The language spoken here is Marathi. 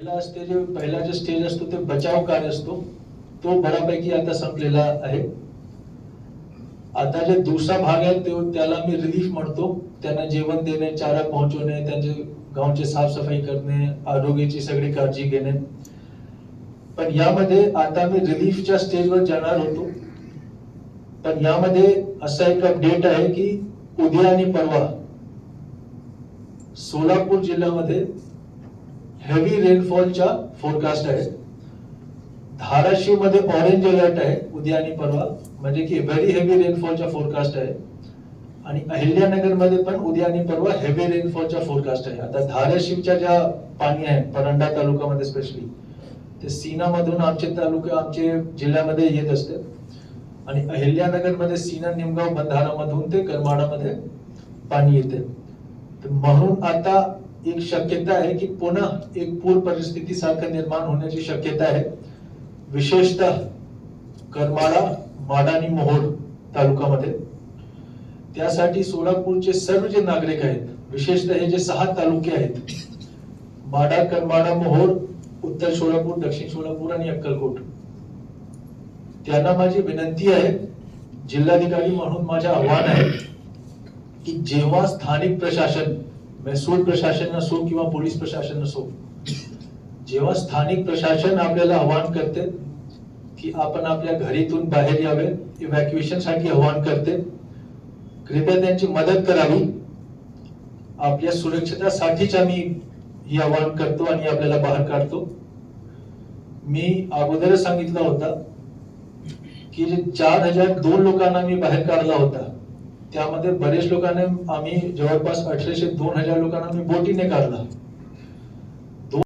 पहिला स्टेज पहिला जो स्टेज असतो ते बचाव कार्य असतो. तो बऱ्यापैकी आता संपलेला आहे. आता जे दुसरा भाग आहे तो त्याला मी रिलीफ म्हणतो. त्यांना जेवण देणे चारा पोहोचवणे त्यांचे गावचे साफसफाई करणे आरोग्याची सगळी काळजी घेणे. पण यामध्ये आता मी रिलीफच्या स्टेजवर जाणार होतो. पण यामध्ये असा एक अपडेट आहे की उद्या आणि परवा सोलापूर जिल्ह्यामध्ये हेवी रेनफॉलच्या फोरकास्ट आहे धाराशिवमध्ये ऑरेंज अलर्ट आहे उद्या आणि परवा. म्हणजे की व्हेरी हेवी रेनफॉलच्या फोरकास्ट आहे. आणि अहिल्यानगरमध्ये पण उद्या आणि परवा हेवी रेनफॉलच्या फोरकास्ट आहे. आता धाराशिवच्या ज्या पाणी आहे परंडा तालुक्यामध्ये स्पेशली ते सीना मधून आमचे तालुका आमचे जिल्ह्यामध्ये येत असते. आणि अहिल्यानगरमध्ये सीना निमगाव बंधारामधून ते करमाडामध्ये पाणी येते. तर म्हणून आता एक शक्यता आहे की पुन्हा एक पूर परिस्थिती सारखं निर्माण होण्याची शक्यता आहे. विशेषतः करमाळा माडा आणि मोहोळ तालुक्यामध्ये त्यासाठी सोलापूरचे सर्व जे नागरिक आहेत विशेषतः हे जे सहा तालुके आहेत माडा करमाडा मोहोळ उत्तर सोलापूर दक्षिण सोलापूर आणि अक्कलकोट. त्यांना माझी विनंती आहे जिल्हाधिकारी म्हणून माझं आव्हान आहे की जेव्हा स्थानिक प्रशासन महसूल प्रशासन असो किंवा पोलीस प्रशासन असो जेव्हा स्थानिक प्रशासन आपल्याला आवाहन करते की आपण आपल्या घरीतून बाहेर यावे इव्हॅक्युएशनसाठी आवाहन करते कृपया त्यांची मदत करावी. आपल्या सुरक्षितासाठीच आम्ही ही आवाहन करतो आणि आपल्याला बाहेर काढतो. मी अगोदरच सांगितलं होता की जे चार हजार दोन लोकांना मी बाहेर काढला होता त्यामध्ये बरेच लोकांना आम्ही जवळपास अठराशे दोन हजार लोकांना मी बोटीने काढलं.